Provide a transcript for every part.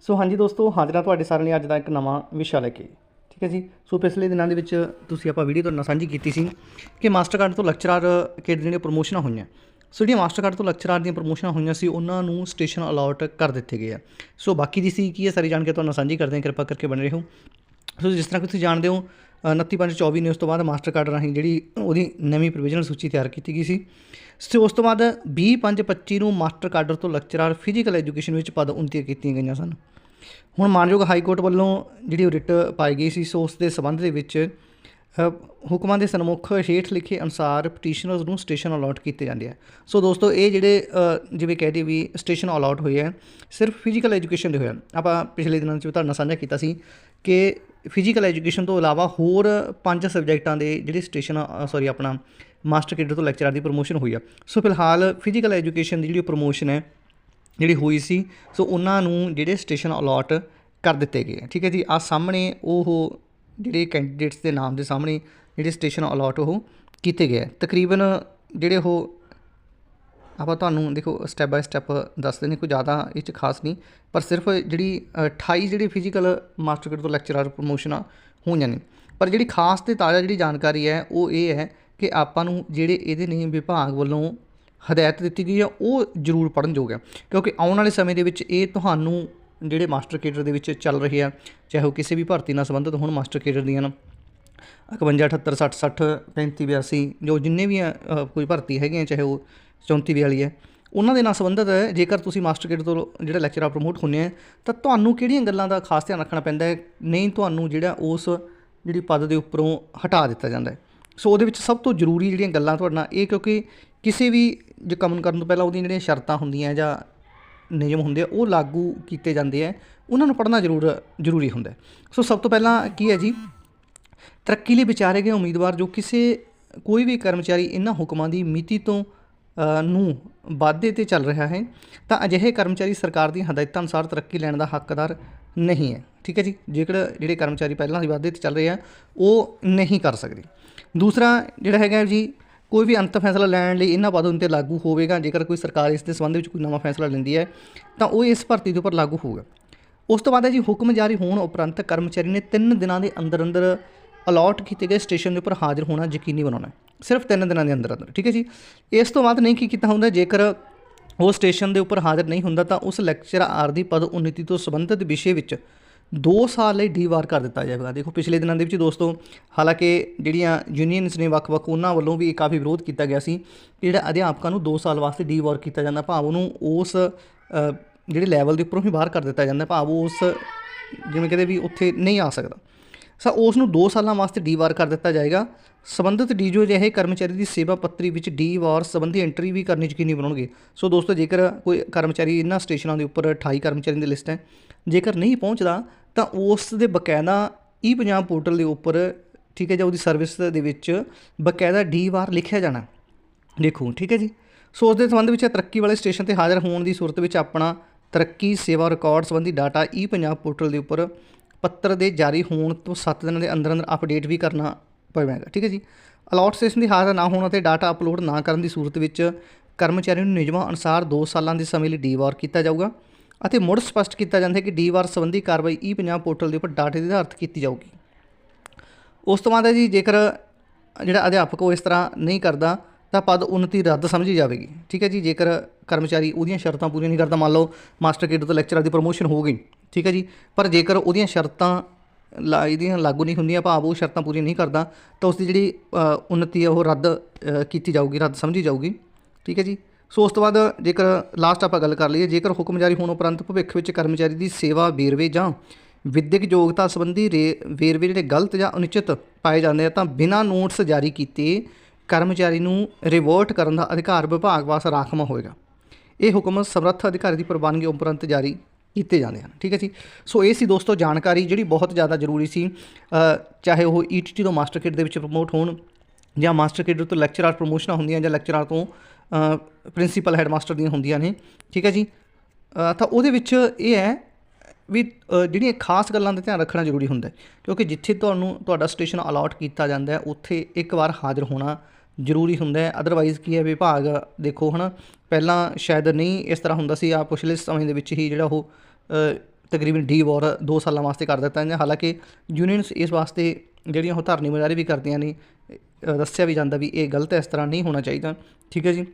ਸੋ ਹਾਂਜੀ ਦੋਸਤੋ, ਹਾਜ਼ਰਾਂ ਤੁਹਾਡੇ ਸਾਰਿਆਂ ਲਈ ਅੱਜ ਦਾ ਇੱਕ ਨਵਾਂ ਵਿਸ਼ਾ ਲੈ ਕੇ। ਠੀਕ ਹੈ ਜੀ? ਸੋ ਪਿਛਲੇ ਦਿਨਾਂ ਦੇ ਵਿੱਚ ਤੁਸੀਂ ਆਪਾਂ ਵੀਡੀਓ ਤੁਹਾਡੇ ਨਾਲ ਸਾਂਝੀ ਕੀਤੀ ਸੀ ਕਿ ਮਾਸਟਰਕਾਰਡ ਤੋਂ ਲੈਕਚਰਰ ਕਿਹੜੇ ਜਿਹੜੀਆਂ ਪ੍ਰੋਮੋਸ਼ਨਾਂ ਹੋਈਆਂ। ਸੋ ਜਿਹੜੀਆਂ ਮਾਸਟਰਕਾਰਡ ਤੋਂ ਲੈਕਚਰਰ ਦੀਆਂ ਪ੍ਰੋਮੋਸ਼ਨਾਂ ਹੋਈਆਂ ਸੀ, ਉਹਨਾਂ ਨੂੰ ਸਟੇਸ਼ਨ ਅਲਾਟ ਕਰ ਦਿੱਤੇ ਗਏ ਆ। ਸੋ ਬਾਕੀ ਦੀ ਸੀ ਕੀ ਹੈ, ਸਾਰੀ ਜਾਣਕਾਰੀ ਤੁਹਾਨੂੰ ਸਾਂਝੀ ਕਰਦੇ ਹਾਂ। ਕਿਰਪਾ ਕਰਕੇ ਬਣੇ ਰਹੋ। ਸੋ ਜਿਸ ਤਰ੍ਹਾਂ ਕਿ ਤੁਸੀਂ ਜਾਣਦੇ ਹੋ ਅ, 29/5/24 ਨੇ ਉਸ ਤੋਂ ਬਾਅਦ ਮਾਸਟਰ ਕਾਰਡ ਰਾਹੀਂ ਜਿਹੜੀ ਉਹਦੀ ਨਵੀਂ ਪ੍ਰੋਵੀਜ਼ਨਲ ਸੂਚੀ ਤਿਆਰ ਕੀਤੀ ਗਈ ਸੀ। ਸੋ ਉਸ ਤੋਂ ਬਾਅਦ 20/5/25 ਨੂੰ ਮਾਸਟਰ ਕਾਡਰ ਤੋਂ ਲੈਕਚਰਰ ਫਿਜ਼ੀਕਲ ਐਜੂਕੇਸ਼ਨ ਵਿੱਚ ਪਦ ਉਨਤੀਆਂ ਕੀਤੀਆਂ ਗਈਆਂ ਸਨ। ਹੁਣ ਮਾਨਯੋਗ ਹਾਈ ਕੋਰਟ ਵੱਲੋਂ ਜਿਹੜੀ ਉਹ ਰਿਟ ਪਾਈ ਗਈ ਸੀ ਸੋ ਉਸ ਦੇ ਸਬੰਧ ਦੇ ਵਿੱਚ ਹੁਕਮਾਂ ਦੇ ਸਨਮੁਖ ਹੇਠ ਲਿਖੇ ਅਨੁਸਾਰ ਪਟੀਸ਼ਨਰਸ ਨੂੰ ਸਟੇਸ਼ਨ ਅਲਾਟ ਕੀਤੇ ਜਾਂਦੇ ਆ। ਸੋ ਦੋਸਤੋ, ਇਹ ਜਿਹੜੇ ਜਿਵੇਂ ਕਹਿ ਦਈਏ ਵੀ ਸਟੇਸ਼ਨ ਅਲਾਟ ਹੋਏ ਆ, ਸਿਰਫ ਫਿਜ਼ੀਕਲ ਐਜੂਕੇਸ਼ਨ ਦੇ ਹੋਏ ਆ। ਆਪਾਂ ਪਿਛਲੇ ਦਿਨਾਂ 'ਚ ਵੀ ਤੁਹਾਡੇ ਨਾਲ ਸਾਂਝਾ ਕੀਤਾ ਸੀ ਕਿ ਫਿਜ਼ੀਕਲ ਐਜੂਕੇਸ਼ਨ ਤੋਂ ਇਲਾਵਾ ਹੋਰ ਪੰਜ ਸਬਜੈਕਟਾਂ ਦੇ ਜਿਹੜੇ ਸਟੇਸ਼ਨ ਸੌਰੀ ਆਪਣਾ ਮਾਸਟਰ ਕੇਡਰ ਤੋਂ ਲੈਕਚਰਰ ਦੀ ਪ੍ਰੋਮੋਸ਼ਨ ਹੋਈ ਆ। ਸੋ ਫਿਲਹਾਲ ਫਿਜ਼ੀਕਲ ਐਜੂਕੇਸ਼ਨ ਦੀ ਜਿਹੜੀ ਪ੍ਰੋਮੋਸ਼ਨ ਹੈ, ਜਿਹੜੀ ਹੋਈ ਸੀ ਸੋ ਉਹਨਾਂ ਨੂੰ ਜਿਹੜੇ ਸਟੇਸ਼ਨ ਅਲਾਟ ਕਰ ਦਿੱਤੇ ਗਏ ਠੀਕ ਹੈ ਜੀ ਆ ਸਾਹਮਣੇ ਉਹ ਜਿਹੜੇ ਕੈਂਡੀਡੇਟਸ ਦੇ ਨਾਮ ਦੇ ਸਾਹਮਣੇ ਜਿਹੜੇ ਸਟੇਸ਼ਨ ਅਲਾਟ ਉਹ ਕੀਤੇ ਗਏ ਤਕਰੀਬਨ ਜਿਹੜੇ ਉਹ ਆਪਾਂ ਤੁਹਾਨੂੰ ਦੇਖੋ ਸਟੈਪ ਬਾਏ ਸਟੈਪ ਦੱਸਦੇ ਨੇ ਕੋਈ ਜ਼ਿਆਦਾ ਇਹ ਚ ਖਾਸ ਨਹੀਂ ਪਰ ਸਿਰਫ ਜਿਹੜੀ ਅ, 28 ਜਿਹੜੀ ਫਿਜ਼ੀਕਲ ਮਾਸਟਰ ਗ੍ਰੇਡ ਤੋਂ ਲੈਕਚਰਰ ਪ੍ਰੋਮੋਸ਼ਨਾਂ ਹੋਈਆਂ ਨੇ। ਪਰ ਜਿਹੜੀ ਖਾਸ ਤੇ ਤਾਜ਼ਾ ਜਿਹੜੀ ਜਾਣਕਾਰੀ ਹੈ ਉਹ ਇਹ ਹੈ ਕਿ ਆਪਾਂ ਨੂੰ ਜਿਹੜੇ ਇਹਦੇ ਨੇ ਵਿਭਾਗ ਵੱਲੋਂ ਹਦਾਇਤ ਦਿੱਤੀ ਗਈ ਹੈ ਉਹ ਜ਼ਰੂਰ ਪੜ੍ਹਨ ਯੋਗ ਹੈ ਕਿਉਂਕਿ ਆਉਣ ਵਾਲੇ ਸਮੇਂ ਦੇ ਵਿੱਚ ਇਹ ਤੁਹਾਨੂੰ ਜਿਹੜੇ ਮਾਸਟਰ ਕੇਡਰ ਦੇ ਵਿੱਚ ਚੱਲ ਰਹੇ ਆ, ਚਾਹੇ ਉਹ ਕਿਸੇ ਵੀ ਭਰਤੀ ਨਾਲ ਸੰਬੰਧਿਤ ਹੋਣ ਮਾਸਟਰ ਕੇਡਰ ਦੀਆਂ ਨਾ। 51 78 60 60 35 82 ਜੋ ਜਿੰਨੇ ਵੀ ਕੋਈ ਭਰਤੀ ਹੈਗੇ ਆ, ਚਾਹੇ ਉਹ 34 ਵਾਲੀ ਹੈ, ਉਹਨਾਂ ਦੇ ਨਾਲ ਸੰਬੰਧਿਤ ਹੈ। ਜੇਕਰ ਤੁਸੀਂ ਮਾਸਟਰ ਕੇਡਰ ਤੋਂ ਜਿਹੜਾ ਲੈਕਚਰਰ ਪ੍ਰਮੋਟ ਹੁੰਨੇ ਆ, ਤਾਂ ਤੁਹਾਨੂੰ ਕਿਹੜੀਆਂ ਗੱਲਾਂ ਦਾ ਖਾਸ ਧਿਆਨ ਰੱਖਣਾ ਪੈਂਦਾ ਹੈ? ਨਹੀਂ, ਤੁਹਾਨੂੰ ਜਿਹੜਾ ਉਸ ਜਿਹੜੀ ਪਦ ਦੇ ਉੱਪਰੋਂ ਹਟਾ ਦਿੱਤਾ ਜਾਂਦਾ ਹੈ। ਸੋ ਉਹਦੇ ਵਿੱਚ ਸਭ ਤੋਂ ਜ਼ਰੂਰੀ ਜਿਹੜੀਆਂ ਗੱਲਾਂ ਤੁਹਾਡੇ ਨਾਲ, ਇਹ ਕਿਉਂਕਿ ਕਿਸੇ ਵੀ ਜੇ ਕੰਮ ਕਰਨ ਤੋਂ ਪਹਿਲਾਂ ਉਹਦੀਆਂ ਜਿਹੜੀਆਂ ਸ਼ਰਤਾਂ ਹੁੰਦੀਆਂ ਜਾਂ ਨਿਯਮ ਹੁੰਦੇ ਆ, ਉਹ ਲਾਗੂ ਕੀਤੇ ਜਾਂਦੇ ਆ। ਉਹਨਾਂ ਨੂੰ ਪੜ੍ਹਨਾ ਜ਼ਰੂਰ, ਜ਼ਰੂਰੀ ਹੁੰਦਾ ਸੋ ਸਭ ਤੋਂ ਪਹਿਲਾਂ ਕੀ ਹੈ ਜੀ? ਤਰੱਕੀ ਲਈ ਵਿਚਾਰੇ ਗਏ ਉਮੀਦਵਾਰ ਜੋ ਕਿਸੇ ਕੋਈ ਵੀ ਕਰਮਚਾਰੀ ਇਹਨਾਂ ਹੁਕਮਾਂ ਦੀ ਮਿਤੀ ਤੋਂ ਨੂੰ ਵਾਧੇ ਤੇ ਚੱਲ ਰਿਹਾ ਹੈ, ਤਾਂ ਅਜਿਹੇ ਕਰਮਚਾਰੀ ਸਰਕਾਰ ਦੀਆਂ ਹਦਾਇਤਾਂ ਅਨੁਸਾਰ ਤਰੱਕੀ ਲੈਣ ਦਾ ਹੱਕਦਾਰ ਨਹੀਂ ਹੈ। ਠੀਕ ਹੈ ਜੀ? ਜੇਕਰ ਜਿਹੜੇ ਕਰਮਚਾਰੀ ਪਹਿਲਾਂ ਹੀ ਵਾਧੇ ਤੇ ਚੱਲ ਰਹੇ ਆ, ਉਹ ਨਹੀਂ ਕਰ ਸਕਦੇ। ਦੂਸਰਾ ਜਿਹੜਾ ਹੈਗਾ ਜੀ ਕੋਈ ਵੀ ਅੰਤ ਫੈਸਲਾ ਲੈਣ ਲਈ ਇਹਨਾਂ ਪਦਾਂ ਉੱਤੇ ਲਾਗੂ ਹੋਵੇਗਾ, ਜੇਕਰ ਕੋਈ ਸਰਕਾਰ ਇਸ ਦੇ ਸੰਬੰਧ ਵਿੱਚ ਕੋਈ ਨਵਾਂ ਫੈਸਲਾ ਲੈਂਦੀ ਹੈ, ਤਾਂ ਉਹ ਇਸ ਭਰਤੀ ਦੇ ਉੱਪਰ ਲਾਗੂ ਹੋਊਗਾ। ਉਸ ਤੋਂ ਬਾਅਦ ਹੈ ਜੀ, ਹੁਕਮ ਜਾਰੀ ਹੋਣ ਉਪਰੰਤ ਕਰਮਚਾਰੀ ਨੇ 3 ਦਿਨਾਂ ਦੇ ਅੰਦਰ ਅੰਦਰ ਅਲਾਟ ਕੀਤੇ ਗਏ ਸਟੇਸ਼ਨ ਦੇ ਉੱਪਰ ਹਾਜ਼ਰ ਹੋਣਾ ਯਕੀਨੀ ਬਣਾਉਣਾ ਸਿਰਫ 3 ਦਿਨਾਂ ਦੇ ਅੰਦਰ ਅੰਦਰ ਠੀਕ ਹੈ ਜੀ? ਇਸ ਤੋਂ ਬਾਅਦ ਨਹੀਂ ਕੀ ਕੀਤਾ ਹੁੰਦਾ, ਜੇਕਰ ਉਹ ਸਟੇਸ਼ਨ ਦੇ ਉੱਪਰ ਹਾਜ਼ਰ ਨਹੀਂ ਹੁੰਦਾ, ਤਾਂ ਉਸ ਲੈਕਚਰ ਆਰ ਦੀ ਪਦ ਉન્નਤੀ ਤੋਂ ਸੰਬੰਧਿਤ ਵਿਸ਼ੇ ਵਿੱਚ 2 ਸਾਲ ਲਈ ਡੀਵਾਰ ਕਰ ਦਿੱਤਾ ਜਾਵੇਗਾ। ਦੇਖੋ, ਪਿਛਲੇ ਦਿਨਾਂ ਦੇ ਵਿੱਚ ਦੋਸਤੋ, ਹਾਲਾਂਕਿ ਜਿਹੜੀਆਂ ਯੂਨੀਅਨਸ ਨੇ ਵੱਖ-ਵੱਖ, ਉਹਨਾਂ ਵੱਲੋਂ ਵੀ ਕਾਫੀ ਵਿਰੋਧ ਕੀਤਾ ਗਿਆ ਸੀ ਕਿ ਜਿਹੜਾ ਅਧਿਆਪਕਾਂ ਨੂੰ 2 ਸਾਲ ਵਾਸਤੇ ਡੀਵਾਰ ਕੀਤਾ ਜਾਂਦਾ, ਭਾਵ ਉਹਨੂੰ ਉਸ ਜਿਹੜੇ ਲੈਵਲ ਦੇ ਉੱਪਰੋਂ ਹੀ ਬਾਹਰ ਕਰ ਦਿੱਤਾ ਜਾਂਦਾ, ਭਾਵ ਉਸ, ਜਿਵੇਂ ਕਹਿੰਦੇ ਵੀ ਉੱਥੇ ਨਹੀਂ ਆ ਸਕਦਾ। ਸੋ ਉਸ ਨੂੰ 2 ਸਾਲਾਂ ਵਾਸਤੇ ਡੀਵਾਰ ਕਰ ਦਿੱਤਾ ਜਾਏਗਾ। ਸੰਬੰਧਿਤ ਡੀਜੋ ਜਿਹੇ ਕਰਮਚਾਰੀ ਦੀ ਸੇਵਾ ਪੱਤਰੀ ਵਿੱਚ ਡੀ ਵਾਰ ਸੰਬੰਧੀ ਐਂਟਰੀ ਵੀ ਕਰਨੀ ਯਕੀਨੀ ਬਣਾਉਣਗੇ। ਸੋ ਦੋਸਤੋ, ਜੇਕਰ ਕੋਈ ਕਰਮਚਾਰੀ ਇਹਨਾਂ ਸਟੇਸ਼ਨਾਂ ਦੇ ਉੱਪਰ 28 ਕਰਮਚਾਰੀਆਂ ਦੀ ਲਿਸਟ ਹੈ, ਜੇਕਰ ਨਹੀਂ ਪਹੁੰਚਦਾ, ਤਾਂ ਉਸ ਦੇ ਬਕਾਇਦਾ ਈ ਪੰਜਾਬ ਪੋਰਟਲ ਦੇ ਉੱਪਰ, ਠੀਕ ਹੈ ਜਾਂ, ਉਹਦੀ ਸਰਵਿਸ ਦੇ ਵਿੱਚ ਬਕਾਇਦਾ ਡੀ ਵਾਰ ਲਿਖਿਆ ਜਾਣਾ। ਦੇਖੋ, ਠੀਕ ਹੈ ਜੀ। ਸੋ ਉਸ ਦੇ ਸੰਬੰਧ ਵਿੱਚ ਤਰੱਕੀ ਵਾਲੇ ਸਟੇਸ਼ਨ ਤੇ ਹਾਜ਼ਰ ਹੋਣ ਦੀ ਸੂਰਤ ਵਿੱਚ ਆਪਣਾ ਤਰੱਕੀ ਸੇਵਾ ਰਿਕਾਰਡ ਸੰਬੰਧੀ ਡਾਟਾ ਈ ਪੰਜਾਬ ਪੋਰਟਲ ਦੇ ਉੱਪਰ ਪੱਤਰ ਦੇ ਜਾਰੀ ਹੋਣ ਤੋਂ 7 ਦਿਨਾਂ ਦੇ ਅੰਦਰ ਅੰਦਰ ਅਪਡੇਟ ਵੀ ਕਰਨਾ ਪਵੇਗਾ, ਠੀਕ ਹੈ ਜੀ? ਅਲਾਟ ਸਟੇਸ਼ਨ ਦੀ ਹਾਜ਼ਰ ਨਾ ਹੋਣ ਅਤੇ ਡਾਟਾ ਅਪਲੋਡ ਨਾ ਕਰਨ ਦੀ ਸੂਰਤ ਵਿੱਚ ਕਰਮਚਾਰੀ ਨੂੰ ਨਿਯਮਾਂ ਅਨੁਸਾਰ 2 ਸਾਲਾਂ ਦੇ ਸਮੇਂ ਲਈ ਡੀਵਾਰ ਕੀਤਾ ਜਾਊਗਾ ਅਤੇ ਮੁੜ ਸਪਸ਼ਟ ਕੀਤਾ ਜਾਂਦਾ ਹੈ ਕਿ ਡੀਵਾਰ ਸੰਬੰਧੀ ਕਾਰਵਾਈ ਈ ਪੰਜਾਬ ਪੋਰਟਲ ਦੇ ਉੱਪਰ ਡਾਟੇ ਦੇ ਆਧਾਰਿਤ ਕੀਤੀ ਜਾਊਗੀ। ਉਸ ਤੋਂ ਬਾਅਦ ਹੈ ਜੀ, ਜੇਕਰ ਜਿਹੜਾ ਅਧਿਆਪਕ ਉਹ ਇਸ ਤਰ੍ਹਾਂ ਨਹੀਂ ਕਰਦਾ, ਤਾਂ ਪਦ ਉન્નਤੀ ਰੱਦ ਸਮਝੀ ਜਾਵੇਗੀ, ਠੀਕ ਹੈ ਜੀ? ਜੇਕਰ ਕਰਮਚਾਰੀ ਉਹਦੀਆਂ ਸ਼ਰਤਾਂ ਪੂਰੀਆਂ ਨਹੀਂ ਕਰਦਾ, ਮੰਨ ਲਓ ਮਾਸਟਰ ਕੇਡਰ ਤੋਂ ਲੈਕਚਰਰ ਦੀ ਪ੍ਰੋਮੋਸ਼ਨ ਹੋ ਗਈ ਠੀਕ ਹੈ ਜੀ। ਪਰ ਜੇਕਰ ਉਹਦੀਆਂ ਸ਼ਰਤਾਂ ਲਾ ਇਹਦੀਆਂ ਲਾਗੂ ਨਹੀਂ ਹੁੰਦੀਆਂ ਭਾਵ ਉਹ ਸ਼ਰਤਾਂ ਪੂਰੀਆਂ ਨਹੀਂ ਕਰਦਾ ਤਾਂ ਉਸ ਦੀ ਜਿਹੜੀ ਅ, ਉન્નਤੀ ਹੈ ਉਹ ਰੱਦ ਕੀਤੀ ਜਾਊਗੀ ਰੱਦ ਸਮਝੀ ਜਾਊਗੀ। ਠੀਕ ਹੈ ਜੀ। ਸੋ ਉਸ ਤੋਂ ਬਾਅਦ ਜੇਕਰ ਲਾਸਟ ਆਪਾਂ ਗੱਲ ਕਰ ਲਈਏ ਜੇਕਰ ਹੁਕਮ ਜਾਰੀ ਹੋਣ ਉਪਰੰਤ ਭਵਿੱਖ ਵਿੱਚ ਕਰਮਚਾਰੀ ਦੀ ਸੇਵਾ ਵੇਰਵੇ ਜਾਂ ਵਿਦਿਅਕ ਯੋਗਤਾ ਸੰਬੰਧੀ ਰੇ- ਵੇਰਵੇ ਜਿਹੜੇ ਗਲਤ ਜਾਂ ਅਨੁਚਿਤ ਪਾਏ ਜਾਂਦੇ ਆ ਤਾਂ ਬਿਨਾਂ ਨੋਟਿਸ ਜਾਰੀ ਕੀਤੇ ਕਰਮਚਾਰੀ ਨੂੰ ਰਿਵਰਟ ਕਰਨ ਦਾ ਅਧਿਕਾਰ ਵਿਭਾਗ ਵਾਸਤੇ ਰਾਖਵਾਂ ਹੋਏਗਾ। ਇਹ ਹੁਕਮ ਸਮਰੱਥ ਅਧਿਕਾਰੀ ਦੀ ਪ੍ਰਵਾਨਗੀ ਉਪਰੰਤ ਜਾਰੀ ਕੀਤੇ ਜਾਂਦੇ ਹਨ, ਠੀਕ ਹੈ ਜੀ? ਸੋ ਇਹ ਸੀ ਦੋਸਤੋ ਜਾਣਕਾਰੀ ਜਿਹੜੀ ਬਹੁਤ ਜ਼ਿਆਦਾ ਜ਼ਰੂਰੀ ਸੀ ਚਾਹੇ ਉਹ ਈਟੀਟੀ ਤੋਂ ਮਾਸਟਰ ਕਿਟ ਦੇ ਵਿੱਚ ਪ੍ਰਮੋਟ ਹੋਣ ਜਾਂ ਮਾਸਟਰ ਕੇਡਰ ਤੋਂ ਲੈਕਚਰਰ ਪ੍ਰੋਮੋਸ਼ਨਾਂ ਹੁੰਦੀਆਂ ਜਾਂ ਲੈਕਚਰਰ ਤੋਂ ਪ੍ਰਿੰਸੀਪਲ ਹੈਡਮਾਸਟਰ ਦੀਆਂ ਹੁੰਦੀਆਂ ਨੇ, ਠੀਕ ਹੈ ਜੀ? ਤਾਂ ਉਹਦੇ ਵਿੱਚ ਇਹ ਹੈ ਵੀ ਜਿਹੜੀਆਂ ਖਾਸ ਗੱਲਾਂ ਦਾ ਧਿਆਨ ਰੱਖਣਾ ਜ਼ਰੂਰੀ ਹੁੰਦਾ ਹੈ, ਕਿਉਂਕਿ ਜਿੱਥੇ ਤੁਹਾਨੂੰ ਤੁਹਾਡਾ ਸਟੇਸ਼ਨ ਅਲਾਟ ਕੀਤਾ ਜਾਂਦਾ ਹੈ, ਉੱਥੇ ਇੱਕ ਵਾਰ ਹਾਜ਼ਰ ਹੋਣਾ ਜ਼ਰੂਰੀ ਹੁੰਦਾ ਹੈ। ਅਦਰਵਾਈਜ਼ ਕੀ ਹੈ ਵਿਭਾਗ? ਦੇਖੋ ਹਨਾ, ਪਹਿਲਾਂ ਸ਼ਾਇਦ ਨਹੀਂ ਇਸ ਤਰ੍ਹਾਂ ਹੁੰਦਾ ਸੀ। ਆ ਪਿਛਲੇ ਸਮੇਂ ਦੇ ਵਿੱਚ ਹੀ ਜਿਹੜਾ ਉਹ ਤਕਰੀਬਨ ਡੀ ਵਾਰ 2 ਸਾਲਾਂ ਵਾਸਤੇ ਕਰ ਦਿੱਤਾ ਜਾਂਦਾ। ਹਾਲਾਂਕਿ ਯੂਨੀਅਨਸ ਇਸ ਵਾਸਤੇ ਜਿਹੜੀਆਂ ਉਹ ਧਰਨੇ ਮੁਜ਼ਾਹਰੇ ਵੀ ਕਰਦੀਆਂ ਨੇ ਦੱਸਿਆ ਵੀ ਜਾਂਦਾ ਵੀ ਇਹ ਗਲਤ ਹੈ, ਇਸ ਤਰ੍ਹਾਂ ਨਹੀਂ ਹੋਣਾ ਚਾਹੀਦਾ। ਠੀਕ ਹੈ ਜੀ?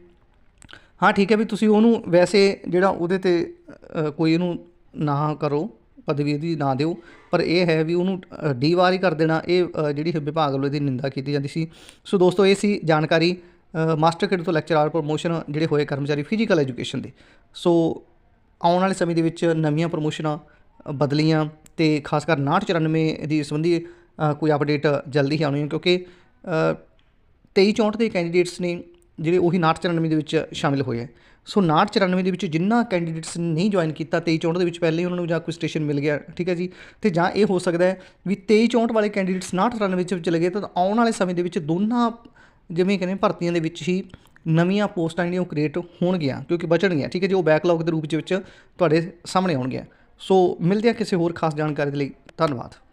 ਹਾਂ, ਠੀਕ ਹੈ ਵੀ ਤੁਸੀਂ ਉਹਨੂੰ ਵੈਸੇ ਜਿਹੜਾ ਉਹਦੇ ਤੇ ਕੋਈ ਇਹਨੂੰ ਨਾ ਕਰੋ। ਪਦਵੀ ਦੀ ਨਾ ਦਿਓ। ਪਰ ਇਹ ਹੈ ਵੀ ਉਹਨੂੰ ਅ, ਡੀ ਵਾਰ ਹੀ ਕਰ ਦੇਣਾ। ਇਹ ਜਿਹੜੀ ਵਿਭਾਗ ਵੱਲੋਂ ਇਹਦੀ ਨਿੰਦਾ ਕੀਤੀ ਜਾਂਦੀ ਸੀ। ਸੋ ਦੋਸਤੋ ਇਹ ਸੀ ਜਾਣਕਾਰੀ ਮਾਸਟਰ ਕਿਡ ਤੋਂ ਲੈਕਚਰਰ ਪ੍ਰਮੋਸ਼ਨ ਜਿਹੜੇ ਹੋਏ ਕਰਮਚਾਰੀ ਫਿਜ਼ੀਕਲ ਐਜੂਕੇਸ਼ਨ ਦੇ। ਸੋ ਆਉਣ ਵਾਲੇ ਸਮੇਂ ਦੇ ਵਿੱਚ ਨਵੀਆਂ ਪ੍ਰਮੋਸ਼ਨਾਂ ਬਦਲੀਆਂ ਤੇ ਖਾਸ ਕਰ 5994 ਦੀ ਸੰਬੰਧੀ ਕੋਈ ਅਪਡੇਟ ਜਲਦੀ ਹੀ ਆਉਣੀ ਹੈ। ਕਿਉਂਕਿ ਅ, 23 64 ਦੇ ਕੈਂਡੀਡੇਟਸ ਨੇ ਜਿਹੜੇ ਉਹੀ 5994 ਦੇ ਵਿੱਚ ਸ਼ਾਮਿਲ ਹੋਏ ਹੈ। ਸੋ 5994 ਦੇ ਵਿੱਚ ਜਿੰਨਾ ਕੈਂਡੀਡੇਟਸ ਨੇ ਨਹੀਂ ਜੁਆਇਨ ਕੀਤਾ 23 64 ਦੇ ਵਿੱਚ ਪਹਿਲੇ ਹੀ ਉਹਨਾਂ ਨੂੰ ਜਾਂ ਕੋਈ ਸਟੇਸ਼ਨ ਮਿਲ ਗਿਆ, ਠੀਕ ਹੈ ਜੀ? ਤੇ ਜਾਂ ਇਹ ਹੋ ਸਕਦਾ ਹੈ ਵੀ 23 64 ਵਾਲੇ ਕੈਂਡੀਡੇਟਸ 5994 ਵਿੱਚ ਚਲੇ ਗਏ, ਤਾਂ ਆਉਣ ਵਾਲੇ ਸਮੇਂ ਦੇ ਵਿੱਚ ਦੋਨਾਂ ਜਿਵੇਂ ਕਹਿੰਦੇ ਭਰਤੀਆਂ ਦੇ ਵਿੱਚ ਹੀ ਨਵੀਆਂ ਪੋਸਟਾਂ ਜਿਹੜੀਆਂ ਉਹ ਕ੍ਰੀਏਟ ਹੋਣਗੀਆਂ, ਕਿਉਂਕਿ ਬਚਣਗੀਆਂ, ਠੀਕ ਹੈ ਜੀ? ਉਹ ਬੈਕਲੌਗ ਦੇ ਰੂਪ ਦੇ ਵਿੱਚ ਤੁਹਾਡੇ ਸਾਹਮਣੇ ਆਉਣਗੀਆਂ। ਸੋ ਮਿਲਦੇ ਆ ਕਿਸੇ ਹੋਰ ਖਾਸ ਜਾਣਕਾਰੀ ਦੇ ਲਈ। ਧੰਨਵਾਦ।